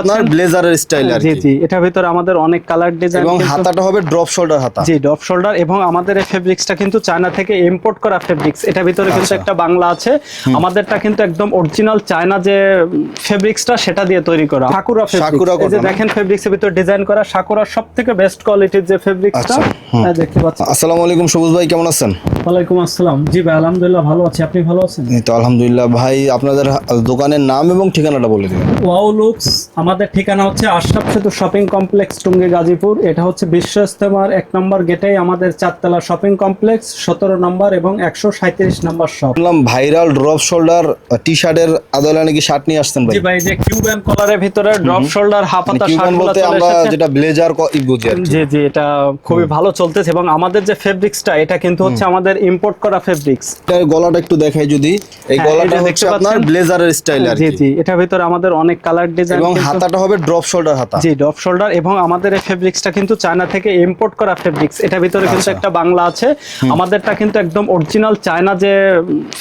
আপনার ব্লেজারের স্টাইল আর জি কি। জি এটার ভিতরে আমাদের অনেক কালার ডিজাইন এবং হাতাটা হবে ড্রপ শোল্ডার হাতা। জি শোল্ডার এবং আমাদের এই ফেব্রিক্সটা কিন্তু চায়না থেকে ইম্পোর্ট করা ফেব্রিক্স এটার ভিতরে কিন্তু আচ্ছা। একটা বাংলা আছে। আমাদেরটা কিন্তু একদম অরিজিনাল চায়না যে ফেব্রিক্সটা সেটা দিয়ে তৈরি করা। সাকুরা ফেব্রিক্স এই যে দেখেন ফেব্রিক্সের ভিতরে ডিজাইন করা সাকুরার সবথেকে বেস্ট কোয়ালিটির যে ফেব্রিক্সটা আচ্ছা, দেখতে পাচ্ছেন। আসসালামু আলাইকুম সবুজ ভাই কেমন আছেন? ওয়ালাইকুম আসসালাম। জি ভাই আলহামদুলিল্লাহ ভালো আছি। আপনি ভালো আছেন? তো আলহামদুলিল্লাহ ভাই আপনাদের দোকানের নাম এবং ঠিকানাটা বলে দিন। ওয়াও লুকস আমাদের ঠিকানা হচ্ছে আশরাফ সেতু শপিং কমপ্লেক্স টুঙ্গি গাজীপুর। এটা হচ্ছে বিশ্ব ইস্তেমার এক নম্বর গেটেই আমাদের চারতলা শপিং কমপ্লেক্স সতেরো নম্বর এবং একশো সাঁত্রিশ নম্বর শপ। বললাম ভাইরাল ড্রপ শোল্ডার টি শার্টের আদলে নাকি শার্ট নিয়ে আসছেন ভাই? ভাই যে কিউবেন কলারের ভিতরে ড্রপ শোল্ডার হাফ হাতা কিউবান শার্ট বলতে আমরা যেটা ব্লেজার বুঝি। জি জি এটা খুবই ভালো চলতেছে এবং আমাদের যে ফেব্রিক্সটা এটা কিন্তু হচ্ছে আমাদের ইম্পোর্ট করা ফেব্রিক্স। এটার গলাটা একটু দেখাই যদি। এই হ্যাঁ, গলাটা হচ্ছে আপনার ব্লেজারের স্টাইল আর জি জি এটার ভিতরে আমাদের অনেক কালার ডিজাইন এবং হাতাটা হবে ড্রপ শোল্ডার হাতা। জি ডপ শোল্ডার এবং আমাদের এই ফেব্রিক্সটা কিন্তু চায়না থেকে ইম্পোর্ট করা ফেব্রিক্স এটা ভিতরে কিন্তু আচ্ছা। একটা বাংলা আছে। আমাদেরটা কিন্তু একদম অরিজিনাল চায়না যে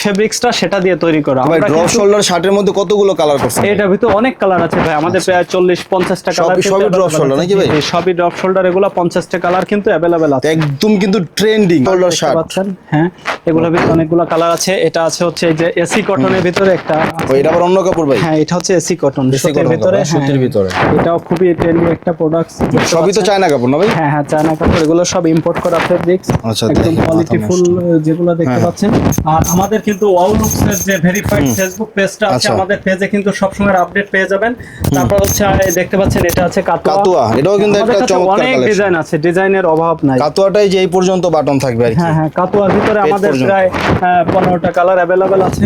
ফেব্রিক্সটা সেটা দিয়ে তৈরি করা। ভাই আমরা ড্রপ শোল্ডার শার্টের মধ্যে কতগুলো কালার করছেন? এটার ভিতরে অনেক কালার আছে ভাই। আমাদের প্রায় চল্লিশ পঞ্চাশটা কালার আচ্ছা। সবই- drop shoulder নাকি ভাই? সবই ড্রপ শোল্ডার এগুলো পঞ্চাশটা কালার কিন্তু অ্যাভেলেবেল আছে। একদম কিন্তু ট্রেন্ডিং শোল্ডার শার্ট হ্যাঁ এগুলোর ভিতরে অনেকগুলো কালার আছে। এটা আছে হচ্ছে এই যে এসি কটনের ভিতরে একটা ও এটা আবার অন্য কাপড় ভাই? হ্যাঁ এটা হচ্ছে এসি কটন সুতির cotton ভিতরে সুতির। ভিতরে। এটাও খুবই ট্রেন্ডি একটা প্রোডাক্ট সবই তো চায়না কাপড় না ভাই হ্যাঁ হ্যাঁ চায়না কাপড় এগুলো সব ইম্পোর্ট করা ফেব্রিক্স আচ্ছা, একদম দেখি, মাথা কোয়ালিটিফুল যেগুলো দেখতে হ্যাঁ। পাচ্ছেন আর আমাদের কিন্তু ওয়াও লুকস এর যে ভেরিফাইড ফেসবুক পেজটা আছে আচ্ছা। আমাদের পেজে কিন্তু সবসময় আপডেট পেয়ে যাবেন তারপর হচ্ছে দেখতে পাচ্ছেন এটা আছে কাতুয়া কাতুয়া, এটাও কিন্তু একটা চমৎকার অনেক ডিজাইন আছে ডিজাইনের অভাব নাই কাতুয়াটাই যে এই পর্যন্ত বাটন থাকবে আর কি হ্যাঁ হ্যাঁ কাতুয়ার ভিতরে আমাদের। প্রায় পনেরোটা কালার অ্যাভেলেবেল আছে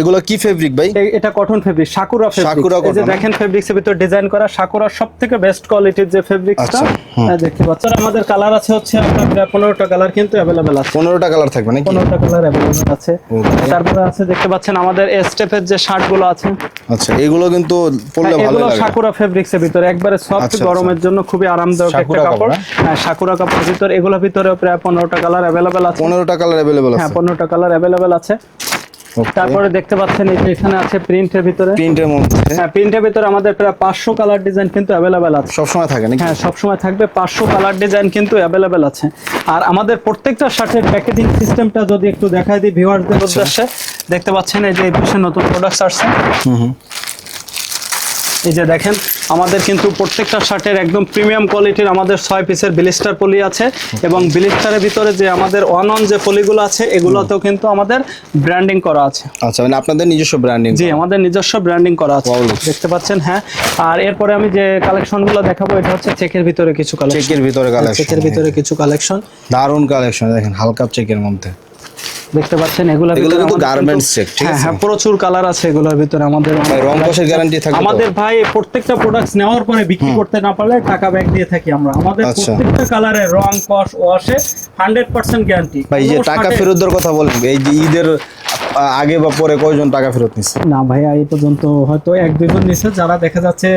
এগুলো কি ফেব্রিক ভাই? এটা কটন ফেব্রিক সাকুরা ফেব্রিক এই যে দেখেন ফেব্রিক্স এর ভিতর ডিজাইন করা সাকুরার সব থেকে বেস্ট কোয়ালিটির যে ফেব্রিক্সটা আচ্ছা, দেখতে পাচ্ছেন। আমাদের কালার আছে হচ্ছে আপনার প্রায় পনেরোটা কালার কিন্তু অ্যাভেলেবেল আছে। পনেরোটা কালার থাকবে নাকি? পনেরোটা কালার অ্যাভেলেবেল আছে। তারপরে আছে দেখতে পাচ্ছেন আমাদের স্টেপের যে শার্টগুলো আছে। আচ্ছা এগুলো কিন্তু পরলে হ্যাঁ, ভালো এগুলো সাকুরা ফেব্রিক্স এর ভিতরে। একবারে সফট আচ্ছা, গরমের জন্য খুবই আরামদায়ক একটা কাপড়। হ্যাঁ। সাকুরা কাপড়ের ভিতর এগুলোর ভিতরে প্রায় পনেরোটা কালার অ্যাভেলেবেল আছে। পনেরোটা কালার অ্যাভেলেবেল হ্যাঁ আছে। পনেরোটা কালার অ্যাভেলেবেল আছে। তারপরে দেখতে পাচ্ছেন এই যে এখানে আছে প্রিন্টের ভিতরে। প্রিন্টের মধ্যে। হ্যাঁ প্রিন্টের ভিতরে আমাদের প্রায় পাঁচশো কালার ডিজাইন কিন্তু অ্যাভেলেবেল আছে। সবসময় থাকে নাকি? হ্যাঁ সবসময় থাকবে পাঁচশো কালার ডিজাইন কিন্তু অ্যাভেলেবেল আছে। আর আমাদের প্রত্যেকটা শার্টের প্যাকেজিং সিস্টেমটা যদি একটু দেখায় দিই ভিউয়ারদের আচ্ছা। উদ্দেশ্যে দেখতে পাচ্ছেন এই যে এই পাশে নতুন প্রোডাক্টস আসছে। এই যে দেখেন আমাদের কিন্তু প্রত্যেকটা শার্টের একদম প্রিমিয়াম কোয়ালিটির আমাদের ছয় পিসের বিলিস্টার পলি আছে এবং বিলিস্টারের ভিতরে যে আমাদের ওয়ান অন যে পলিগুলো আছে এগুলোতেও কিন্তু আমাদের ব্র্যান্ডিং করা আছে। আচ্ছা মানে আপনাদের নিজস্ব ব্র্যান্ডিং জি আমাদের নিজস্ব ব্র্যান্ডিং করা আছে। দেখতে পাচ্ছেন হ্যাঁ। আর এরপরে আমি যে কালেকশনগুলো দেখাবো এটা হচ্ছে চেকের ভিতরে কিছু কালেকশন চেকের ভিতরে কালেকশন চেকের ভিতরে কিছু কালেকশন দারুণ কালেকশন দেখেন হালকা চেকের মধ্যে। দেখতে পাচ্ছেন এগুলো এগুলো কিন্তু গার্মেন্টস চেক ঠিক হ্যাঁ আছে? হ্যাঁ প্রচুর কালার আছে এগুলোর ভিতরে আমাদের ভাই, রং কষের গ্যারান্টি থাকে আমাদের ভাই প্রত্যেকটা প্রোডাক্টস নেওয়ার পরে বিক্রি করতে না পারলে টাকা ব্যাক দিয়ে থাকি আমরা। আমাদের আচ্ছা। প্রত্যেকটা কালারে রং কস ওয়াশে হান্ড্রেড পার্সেন্ট গ্যারান্টি ভাই যে টাকা ফেরত দেওয়ার কথা বলেন এই যে ঈদের আগে বা পরে কয়জন টাকা ফেরত নিচ্ছে না ভাইয়া এই পর্যন্ত হয়তো এক দুজন নিচে যারা দেখা যাচ্ছে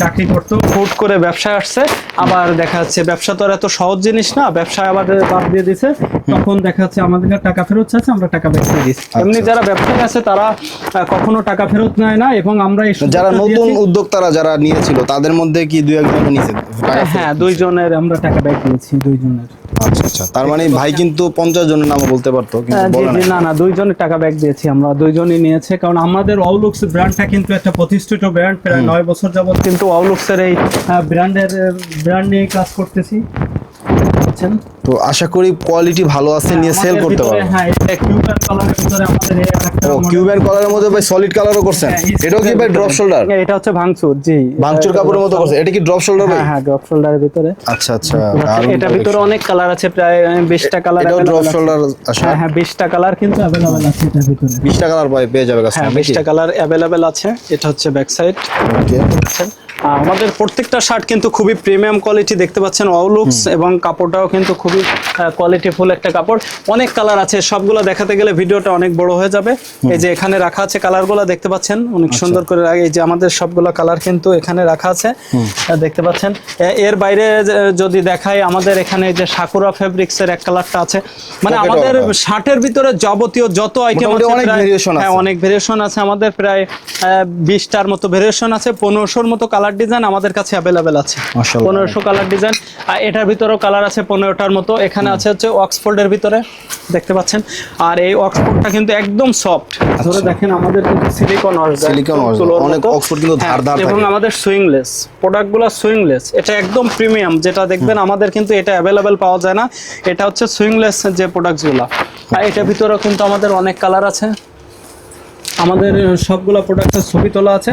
চাকরি করতো। হুট করে ব্যবসায় আসছে আবার দেখা যাচ্ছে ব্যবসা তো আর এত সহজ জিনিস না ব্যবসায় আবার বাদ দিয়ে দিছে। তখন দেখা যাচ্ছে আমাদের টাকা ফেরত চাচ্ছে আমরা টাকা ব্যাক দিয়ে দিচ্ছি। এমনি যারা ব্যবসায় আছে তারা কখনো টাকা ফেরত নেয় না এবং আমরা যারা নতুন। উদ্যোক্তারা যারা নিয়েছিল তাদের মধ্যে কি দুই একজন নিয়েছে হ্যাঁ দুইজনের আমরা টাকা ব্যাক দিয়েছি দুইজনের। আচ্ছা আচ্ছা। তার মানে ভাই কিন্তু পঞ্চাশ জনের নামও বলতে পারতো কিন্তু জি না না না দুইজনের টাকা ব্যাক দিয়েছি আমরা দুইজনই নিয়েছে কারণ আমাদের আউলুক্স ব্র্যান্ডটা কিন্তু একটা প্রতিষ্ঠিত ব্র্যান্ড প্রায় নয় বছর যাবত কিন্তু আউলুক্সের এই ব্র্যান্ডের ব্র্যান্ড নিয়ে কাজ করতেছি। বুঝছেন তো আশা করি কোয়ালিটি ভালো আছে নিয়ে সেল করতে ভিতরে, পারব। হ্যাঁ এটা কিউবার কালারের ভিতরে আমাদের ও কিউবের কালারের মধ্যে ভাই সলিড কালারও করছেন। হ্যাঁ, এটাও কি ভাই ড্রপ শোল্ডার হ্যাঁ, এটা হচ্ছে ভাঙচুর জি। ভাঙচুর কাপড়ের মতো করছে এটা কি ড্রপ শোল্ডার ভাই? হ্যাঁ হ্যাঁ ড্রপ শোল্ডারের ভিতরে। আচ্ছা আচ্ছা এটা ভিতরে অনেক কালার আছে প্রায় বিশটা কালার এটাও ড্রপ শোল্ডার হ্যাঁ হ্যাঁ বিশটা কালার কিন্তু অ্যাভেলেবেল আছে এটার ভিতরে। বিশটা কালার পাই পেয়ে যাবে হ্যাঁ কাস্টমার বিশটা কালার অ্যাভেলেবেল আছে এটা হচ্ছে ব্যাক সাইড পাচ্ছেন আর আমাদের প্রত্যেকটা শার্ট কিন্তু খুবই প্রিমিয়াম কোয়ালিটি দেখতে পাচ্ছেন ওয়ালুক্স এবং কাপড়টাও কিন্তু খুবই কোয়ালিটিফুল একটা কাপড়। অনেক কালার আছে সবগুলো দেখাতে গেলে ভিডিওটা অনেক বড় হয়ে যাবে। এই যে এখানে রাখা আছে কালারগুলো দেখতে পাচ্ছেন অনেক সুন্দর করে এই যে আমাদের সবগুলো কালার কিন্তু এখানে রাখা আছে দেখতে পাচ্ছেন। এর বাইরে যদি দেখাই আমাদের এখানে যে সাকুরা ফেব্রিক্স এর এক কালারটা আছে। মানে আমাদের শার্টের ভিতরে যাবতীয় যত আইটেম হ্যাঁ, আছে। অনেক ভেরিয়েশন আছে। আমাদের প্রায় বিশটার মতো ভেরিয়েশন আছে পনেরোশোর মতো কালার কালার ডিজাইন আমাদের কাছে অ্যাভেলেবেল আছে। মাশাআল্লাহ। পনেরোশো কালার ডিজাইন। আর এটার ভিতরেও কালার আছে পনেরোটার মতো। এখানে আছে হচ্ছে অক্সফোর্ডের ভিতরে দেখতে পাচ্ছেন। আর এই অক্সফোর্ডটা কিন্তু একদম সফট ধরে দেখেন আমাদের কিন্তু সিলিকন original। অনেক Oxford কিন্তু ধারদার এবং থাকে। আমাদের সুইংলেস প্রোডাক্টগুলো সুইংলেস এটা একদম প্রিমিয়াম যেটা দেখবেন আমাদের কিন্তু এটা অ্যাভেলেবেল পাওয়া যায় না। এটা হচ্ছে সুইংলেস যে প্রোডাক্টসগুলো আর এটার ভিতরেও কিন্তু আমাদের অনেক কালার আছে। আমাদের সবগুলো প্রোডাক্টের ছবি তোলা আছে।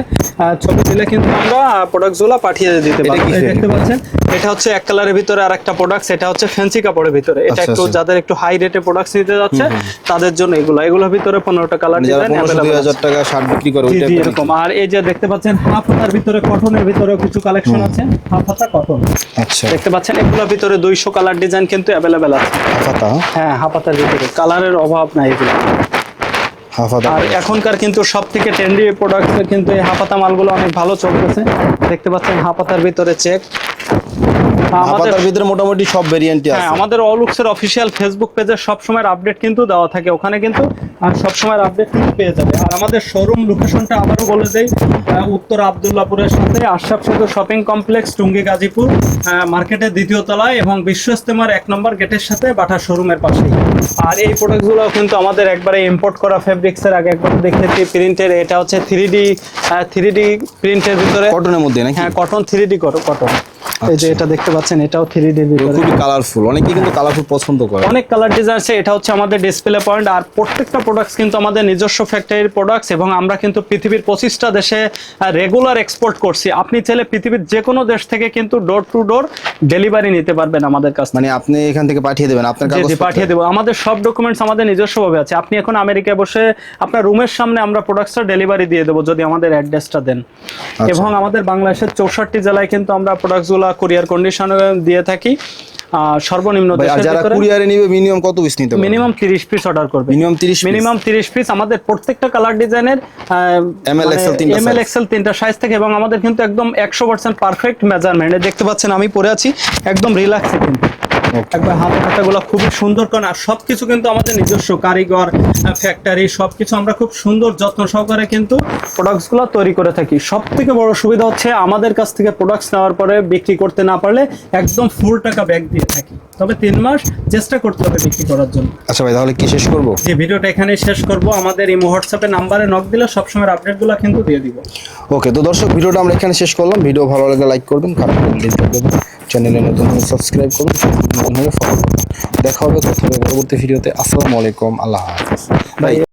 ছবি দিলে কিন্তু আমরা প্রোডাক্টসগুলো পাঠিয়ে দিতে? এই দেখতে পাচ্ছেন? এটা হচ্ছে এক কালারের ভিতরে আর একটা প্রোডাক্ট এটা হচ্ছে ফ্যান্সি কাপড়ের ভিতরে। এটা আচ্ছা, একটু আচ্ছা। যাদের একটু হাই রেটে প্রোডাক্টস নিতে যাচ্ছে তাদের জন্য এগুলো। এগুলোর ভিতরে পনেরোটা কালার মানে ডিজাইন হাজার টাকা শার্ট বিক্রি করে এরকম। আর এই যে দেখতে পাচ্ছেন হাফ হাতার ভিতরে কটনের ভিতরে কিছু কালেকশন আছে। হাফ হাতা কটন আচ্ছা। দেখতে পাচ্ছেন এগুলোর ভিতরে দুইশো কালার ডিজাইন কিন্তু অ্যাভেলেবেল আছে। হাফাতা? হ্যাঁ হাফ হাতার ভিতরে। কালারের অভাব নাই এগুলো আর এখনকার কিন্তু সব থেকে ট্রেন্ডি প্রোডাক্ট কিন্তু এই হাফাতা মালগুলো অনেক ভালো চলতেছে। দেখতে পাচ্ছেন হাফাতার ভিতরে চেক আমাদের হাফাতার ভিতরে মোটামুটি সব ভেরিয়েন্টই হ্যাঁ আছে। আমাদের অলুক্সের অফিসিয়াল ফেসবুক পেজে সবসময় আপডেট কিন্তু দেওয়া থাকে। ওখানে কিন্তু আর সবসময় আপডেট কিন্তু পেয়ে যাবে। আর আমাদের শোরুম লোকেশনটা আবারও বলে দেই উত্তর আবদুল্লাপুরের সাথে আশরাফ সেতু শপিং কমপ্লেক্স টুঙ্গি গাজীপুর মার্কেটের দ্বিতীয় তলায় এবং বিশ্ব ইস্তেমার এক নম্বর গেটের সাথে বাটা শোরুমের পাশেই। আর এই প্রোডাক্টগুলো কিন্তু আমাদের একবারে ইম্পোর্ট করা ফেব্রিক্সের আগে একবার দেখেছি প্রিন্টের এটা হচ্ছে থ্রি ডি থ্রি ডি প্রিন্টের ভিতরে। কটনের মধ্যে নাকি? হ্যাঁ কটন থ্রি ডি কটন এই যে এটা দেখতে পাচ্ছেন এটাও থ্রি ডির ভিতরে। খুবই কালারফুল অনেকে কিন্তু কালারফুল পছন্দ করে। অনেক কালার ডিজাইন আছে এটা হচ্ছে আমাদের ডিসপ্লে পয়েন্ট আর প্রত্যেকটা প্রোডাক্টস কিন্তু আমাদের নিজস্ব ফ্যাক্টরির প্রোডাক্টস এবং আমরা কিন্তু পৃথিবীর পঁচিশটা দেশে রেগুলার এক্সপোর্ট করছি। আপনি চাইলে পৃথিবীর যে কোনো দেশ থেকে কিন্তু ডোর টু ডোর ডেলিভারি নিতে পারবেন আমাদের কাছ মানে আপনি এখান থেকে পাঠিয়ে দেবেন আপনার জি পাঠিয়ে দেবো। আমাদের সব ডকুমেন্টস আমাদের নিজস্বভাবে আছে আপনি এখন আমেরিকায় বসে আপনার রুমের সামনে আমরা প্রোডাক্টসটা ডেলিভারি দিয়ে দেবো যদি আমাদের অ্যাড্রেসটা দেন আচ্ছা। এবং আমাদের বাংলাদেশের চৌষট্টি জেলায় কিন্তু আমরা প্রোডাক্টসগুলো কুরিয়ার কন্ডিশনে দিয়ে থাকি সর্বনিম্ন যারা কুরিয়ারে নিবে মিনিমাম কত পিস নিতে মিনিমাম তিরিশ পিস অর্ডার করবে মিনিমাম 30 piece? মিনিমাম তিরিশ পিস আমাদের প্রত্যেকটা কালার ডিজাইনের ML XL তিনটা এম এল size। এক্সেল তিনটা সাইজ থেকে এবং আমাদের কিন্তু একদম একশো পার্সেন্ট পারফেক্ট মেজারমেন্ট দেখতে পাচ্ছেন আমি পরে আছি একদম রিল্যাক্সে কিন্তু. একবার হাতে হাতাগুলো খুবই সুন্দর কারণ আর সবকিছু কিন্তু আমাদের নিজস্ব কারিগর ফ্যাক্টরি সবকিছু আমরা খুব সুন্দর যত্ন সহকারে কিন্তু প্রোডাক্টসগুলো তৈরি করে থাকি। সব থেকে বড় সুবিধা হচ্ছে আমাদের কাছ থেকে প্রোডাক্টস নেওয়ার পরে বিক্রি করতে না পারলে একদম ফুল টাকা ব্যাক দিয়ে থাকি। তবে তিন মাস চেষ্টা করতে হবে বিক্রি করার জন্য। আচ্ছা ভাই তাহলে কি শেষ করব? যে ভিডিওটা এখানে শেষ করব। আমাদের এই হোয়াটসঅ্যাপে নাম্বারে নক দিলে সবসময় আপডেটগুলো কিন্তু দিয়ে দিব। ওকে তো দর্শক ভিডিওটা আমরা এখানে শেষ করলাম। ভিডিও ভালো লাগলে লাইক করবেন খারাপ লাগলে চ্যানেলে নতুন সাবস্ক্রাইব করবেন করবেন দেখা হবে কথা হবে পরবর্তী ভিডিওতে। আসসালামু আলাইকুম আল্লাহ হাফেজ।